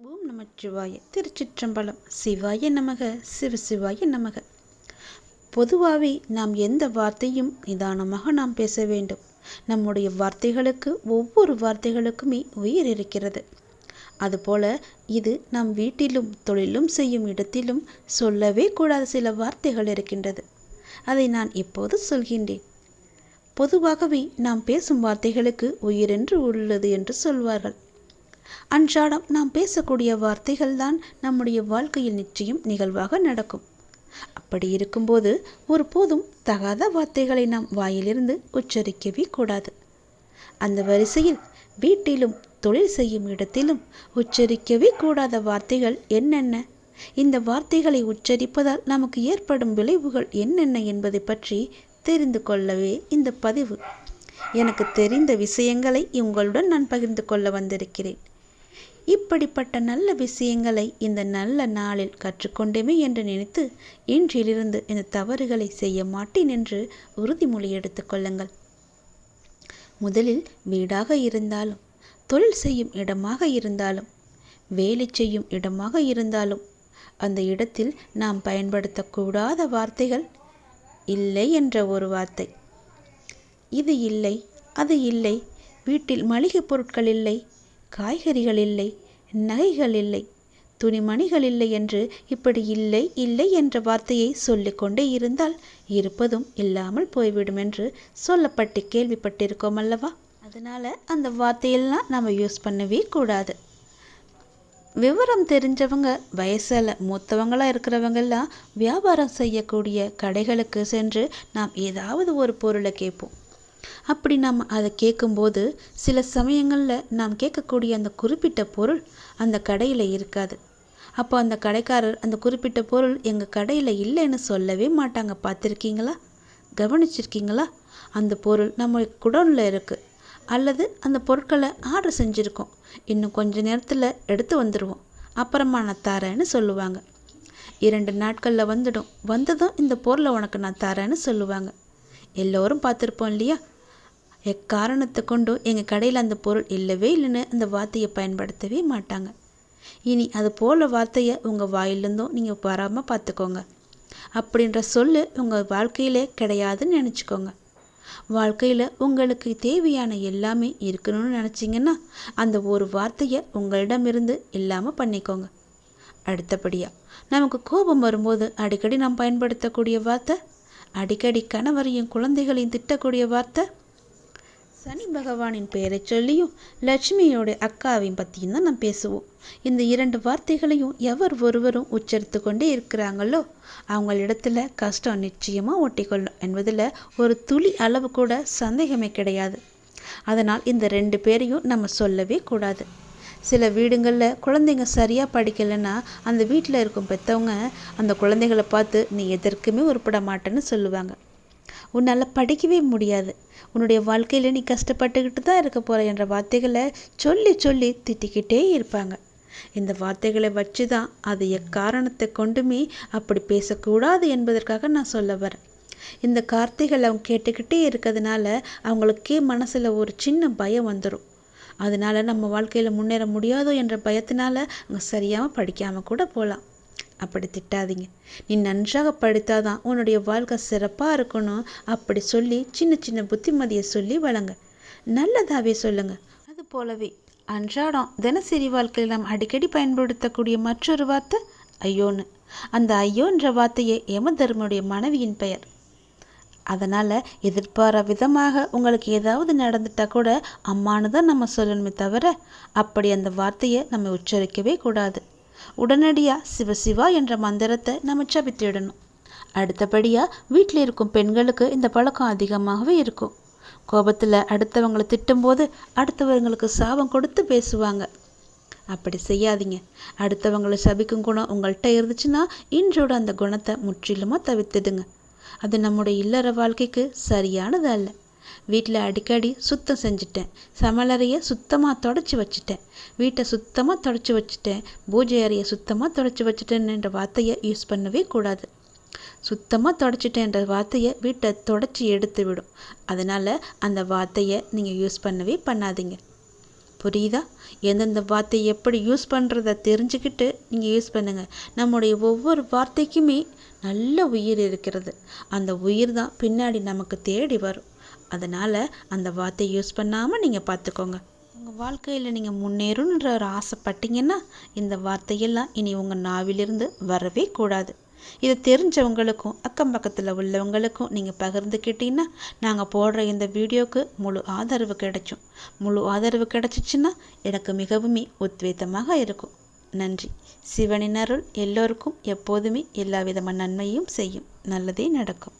ஓம் நமச்சிவாய திருச்சிற்றம்பலம். சிவாய நமக சிவசிவாய நமக. பொதுவாகவே நாம் எந்த வார்த்தையும் நிதானமாக நாம் பேச வேண்டும். நம்முடைய வார்த்தைகளுக்கு ஒவ்வொரு வார்த்தைகளுக்குமே உயிர் இருக்கிறது. அதுபோல இது நம் வீட்டிலும் தொழிலும் செய்யும் இடத்திலும் சொல்லவே கூடாத சில வார்த்தைகள் இருக்கின்றது. அதை நான் இப்போது சொல்கின்றேன்? பொதுவாகவே நாம் பேசும் வார்த்தைகளுக்கு உயிரென்று உள்ளது என்று சொல்வார்கள். அன்றாடம் நாம் பேசக்கூடிய வார்த்தைகள் தான் நம்முடைய வாழ்க்கையில் நிச்சயம் நிகழ்வாக நடக்கும். அப்படி இருக்கும்போது ஒருபோதும் தகாத வார்த்தைகளை நாம் வாயிலிருந்து உச்சரிக்கவே கூடாது. அந்த வரிசையில் வீட்டிலும் தொழில் செய்யும் இடத்திலும் உச்சரிக்கவே கூடாத வார்த்தைகள் என்னென்ன? இந்த வார்த்தைகளை உச்சரிப்பதால் நமக்கு ஏற்படும் விளைவுகள் என்னென்ன என்பதை பற்றி தெரிந்து கொள்ளவே இந்த பதிவு. எனக்கு தெரிந்த விஷயங்களை உங்களுடன் நான் பகிர்ந்து கொள்ள வந்திருக்கிறேன். இப்படிப்பட்ட நல்ல விஷயங்களை இந்த நல்ல நாளில் கற்றுக்கொண்டேமே என்று நினைத்து இன்றிலிருந்து இந்த தவறுகளை செய்ய மாட்டேன் என்று உறுதிமொழி எடுத்துக்கொள்ளுங்கள் முதலில் வீடாக இருந்தாலும் தொழில் செய்யும் இடமாக இருந்தாலும் வேலை செய்யும் இடமாக இருந்தாலும் அந்த இடத்தில் நாம் பயன்படுத்தக்கூடாத வார்த்தைகள் இல்லை என்ற ஒரு வார்த்தை. இது இல்லை அது இல்லை வீட்டில் மளிகை பொருட்கள் இல்லை காய்கறிகள் இல்லை நகைகள் இல்லை. துணிமணிகள் இல்லை என்று இப்படி இல்லை இல்லை என்ற வார்த்தையை சொல்லிக்கொண்டே இருந்தால் இருப்பதும் இல்லாமல் போய்விடும் என்று சொல்லப்பட்டு கேள்விப்பட்டிருக்கோம் அல்லவா? அதனால் அந்த வார்த்தையெல்லாம் நம்ம யூஸ் பண்ணவே கூடாது. விவரம் தெரிஞ்சவங்க வயசில் மூத்தவங்களாக இருக்கிறவங்கெல்லாம் வியாபாரம் செய்யக்கூடிய கடைகளுக்கு சென்று நாம் ஏதாவது ஒரு பொருளை கேட்போம். அப்படி நாம் அதை கேட்கும்போது சில சமயங்களில் நாம் கேட்கக்கூடிய அந்த குறிப்பிட்ட பொருள் அந்த கடையில் இருக்காது. அப்போ அந்த கடைக்காரர் அந்த குறிப்பிட்ட பொருள் எங்கள் கடையில் இல்லைன்னு சொல்லவே மாட்டாங்க. பார்த்துருக்கீங்களா? கவனிச்சிருக்கீங்களா? அந்த பொருள் நம்ம குடோனில் இருக்குது அல்லது அந்த பொருட்களை ஆர்டர் செஞ்சுருக்கோம். இன்னும் கொஞ்ச நேரத்தில் எடுத்து வந்துடுவோம் அப்புறமா நான் தரேன்னு சொல்லுவாங்க. இரண்டு நாட்களில் வந்துடும். வந்ததும் இந்த பொருளை உனக்கு நான் தரேன்னு சொல்லுவாங்க. எல்லோரும் பார்த்துருப்போம் இல்லையா? எக்காரணத்தை கொண்டும் எங்கள் கடையில் அந்த பொருள் இல்லவே இல்லைன்னு அந்த வார்த்தையை பயன்படுத்தவே மாட்டாங்க. இனி அது போல வார்த்தையை உங்கள் வாயிலிருந்தும் நீங்கள் வராமல் பார்த்துக்கோங்க. அப்படின்ற சொல்லு உங்கள் வாழ்க்கையிலே கிடையாதுன்னு நினச்சிக்கோங்க. வாழ்க்கையில் உங்களுக்கு தேவையான எல்லாமே இருக்கணும்னு நினச்சிங்கன்னா அந்த ஒரு வார்த்தையை உங்களிடமிருந்து இல்லாமல் பண்ணிக்கோங்க. அடுத்தபடியாக நமக்கு கோபம் வரும்போது அடிக்கடி நாம் பயன்படுத்தக்கூடிய வார்த்தை? அடிக்கடி கணவரையும் குழந்தைகளையும் திட்டக்கூடிய வார்த்தை? சனி பகவானின் பெயரை சொல்லியும் லட்சுமியோட அக்காவையும் பற்றியும் தான் நான் பேசுவோம். இந்த இரண்டு வார்த்தைகளையும் எவர் ஒருவரும் உச்சரித்து கொண்டே இருக்கிறாங்களோ அவங்களிடத்துல கஷ்டம் நிச்சயமாக ஒட்டிக்கொள்ளும் என்பதில் ஒரு துளி அளவு கூட சந்தேகமே கிடையாது. அதனால் இந்த ரெண்டு பேரையும் நம்ம சொல்லவே கூடாது. சில வீடுங்களில் குழந்தைங்க சரியாக படிக்கலைன்னா அந்த வீட்டில் இருக்கும் பெற்றவங்க அந்த குழந்தைகளை பார்த்து நீ எதற்குமே உருப்பட மாட்டேன்னு சொல்லுவாங்க. உன்னால் படிக்கவே முடியாது. உன்னுடைய வாழ்க்கையில் நீ கஷ்டப்பட்டுக்கிட்டு தான் இருக்க போகிற என்ற வார்த்தைகளை சொல்லி சொல்லி திட்டிக்கிட்டே இருப்பாங்க. இந்த வார்த்தைகளை வச்சு தான் அது எக்காரணத்தை கொண்டுமே அப்படி பேசக்கூடாது என்பதற்காக நான் சொல்ல வரேன். இந்த கார்த்தைகள் அவங்க கேட்டுக்கிட்டே இருக்கிறதுனால அவங்களுக்கே மனசில் ஒரு சின்ன பயம் வந்துடும் அதனால நம்ம வாழ்க்கையில் முன்னேற முடியாதோ என்ற பயத்தினால் அங்கே சரியாமல் படிக்காமல் கூட போகலாம் அப்படி திட்டாதீங்க. நீ நன்றாக படித்தாதான் உன்னுடைய வாழ்க்கை சிறப்பாக இருக்கணும். அப்படி சொல்லி சின்ன சின்ன புத்திமதியை சொல்லி வளங்க. நல்லதாகவே சொல்லுங்க. அது போலவே அன்றாடம் தினசரி வாழ்க்கையில் நாம் அடிக்கடி பயன்படுத்தக்கூடிய மற்றொரு வார்த்தை ஐயோன்னு. அந்த ஐயோன்ற வார்த்தையே யமதர்மனுடைய மனைவியின் பெயர். அதனால் எதிர்பாரா விதமாக உங்களுக்கு ஏதாவது நடந்துட்டா கூட அம்மானு தான் நம்ம சொல்லணுமே தவிர அப்படி அந்த வார்த்தையை நம்ம உச்சரிக்கவே கூடாது. உடனடியாக சிவசிவா என்ற மந்திரத்தை நம்ம ஜபித்திடணும். அடுத்தபடியாக வீட்டில் இருக்கும் பெண்களுக்கு இந்த பழக்கம் அதிகமாகவே இருக்கும். கோபத்தில் அடுத்தவங்களை திட்டும்போது அடுத்தவங்களுக்கு சாபம் கொடுத்து பேசுவாங்க. அப்படி செய்யாதீங்க. அடுத்தவங்களை சபிக்கும் குணம் உங்கள்கிட்ட இருந்துச்சுன்னா இன்றோட அந்த குணத்தை முற்றிலுமாக தவிர்த்துடுங்க. அது நம்முடைய இல்லற வாழ்க்கைக்கு சரியானது அல்ல. வீட்டில் அடிக்கடி சுத்தம் செஞ்சுட்டேன். சமலறையை சுத்தமாக தொடச்சி வச்சுட்டேன். வீட்டை சுத்தமாக தொடச்சி வச்சுட்டேன். பூஜை அறையை சுத்தமாக தொடச்சி வச்சுட்டேன்ன்ற வார்த்தையை யூஸ் பண்ணவே கூடாது. சுத்தமாக தொடச்சிட்டேன்ற வார்த்தையை வீட்டை தொடச்சி எடுத்து விடும். அதனால் அந்த வார்த்தையை நீங்கள் யூஸ் பண்ணவே பண்ணாதீங்க. புரியுதா? எந்தெந்த வார்த்தை எப்படி யூஸ் பண்ணுறத தெரிஞ்சுக்கிட்டு நீங்கள் யூஸ் பண்ணுங்கள் நம்முடைய ஒவ்வொரு வார்த்தைக்குமே நல்ல உயிர் இருக்கிறது. அந்த உயிர் தான் பின்னாடி நமக்கு தேடி வரும். அதனால் அந்த வார்த்தையை யூஸ் பண்ணாமல் நீங்கள் பார்த்துக்கோங்க. உங்கள் வாழ்க்கையில் நீங்கள் முன்னேறணுன்ற ஒரு ஆசைப்பட்டீங்கன்னா இந்த வார்த்தையெல்லாம் இனி உங்கள் நாவிலிருந்து வரவே கூடாது. இது தெரிஞ்சவங்களுக்கும் அக்கம் பக்கத்தில் உள்ளவங்களுக்கும் நீங்கள் பகிர்ந்துக்கிட்டீங்கன்னா நாங்கள் போடுற இந்த வீடியோவுக்கு முழு ஆதரவு கிடைச்சும் முழு ஆதரவு கிடைச்சிச்சின்னா எனக்கு மிகவும் உத்வேதமாக இருக்கும். நன்றி. சிவனின் அருள் எல்லோருக்கும் எப்போதுமே எல்லா விதமான நன்மையும் செய்யும். நல்லதே நடக்கும்.